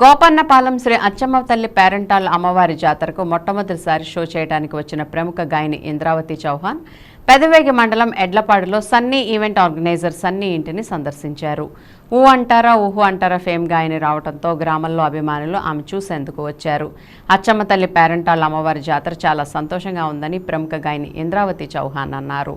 గోపన్నపాలెం శ్రీ అచ్చమ్మ తల్లి పేరంటాల్ అమ్మవారి జాతరకు మొట్టమొదటిసారి షో చేయడానికి వచ్చిన ప్రముఖ గాయని ఇంద్రావతి చౌహాన్ పెదవేగి మండలం ఎడ్లపాడులో సన్నీ ఈవెంట్ ఆర్గనైజర్ సన్నీ ఇంటిని సందర్శించారు. ఊ అంటారా ఊహు అంటారా ఫేమ్ గాయని రావడంతో గ్రామంలో అభిమానులు ఆమె చూసేందుకు వచ్చారు. అచ్చమ్మ తల్లి పేరంటాల్ అమ్మవారి జాతర చాలా సంతోషంగా ఉందని ప్రముఖ గాయని ఇంద్రావతి చౌహాన్ అన్నారు.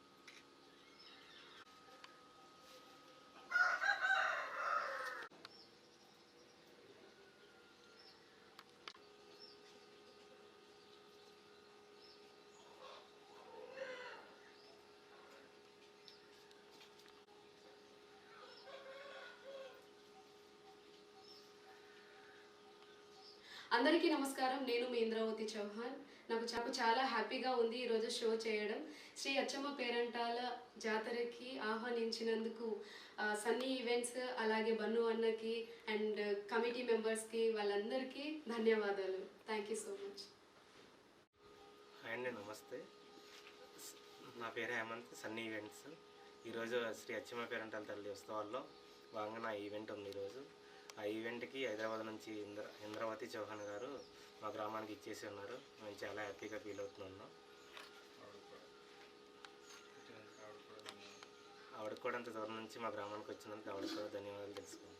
అందరికీ నమస్కారం. నేను మీ ఇంద్రావతి చౌహాన్. నాకు చాలా చాలా హ్యాపీగా ఉంది ఈరోజు షో చేయడం. శ్రీ అచ్చమ్మ పేరంటాల జాతరకి ఆహ్వానించినందుకు సన్నీ ఈవెంట్స్ అలాగే బన్ను అన్నకి అండ్ కమిటీ మెంబర్స్కి వాళ్ళందరికీ ధన్యవాదాలు. థ్యాంక్ యూ సో మచ్ అండి నమస్తే. నా పేరు హేమంత్ సన్నీ ఈవెంట్స్. ఈరోజు శ్రీ అచ్చమ్మ పేరంటాల తల్లి ఉత్సవాల్లో భాగంగా నా ఈవెంట్ ఉంది ఈరోజు ఆ ఈవెంట్కి హైదరాబాద్ నుంచి ఇంద్ర ఇంద్రావతి చౌహాన్ గారు మా గ్రామానికి ఇచ్చేసి ఉన్నారు. మేము చాలా హ్యాపీగా ఫీల్ అవుతున్నాం ఆవిడ కూడా అంత దూరం నుంచి మా గ్రామానికి వచ్చినందుకు ఆవిడ కూడా ధన్యవాదాలు తెలుసుకోండి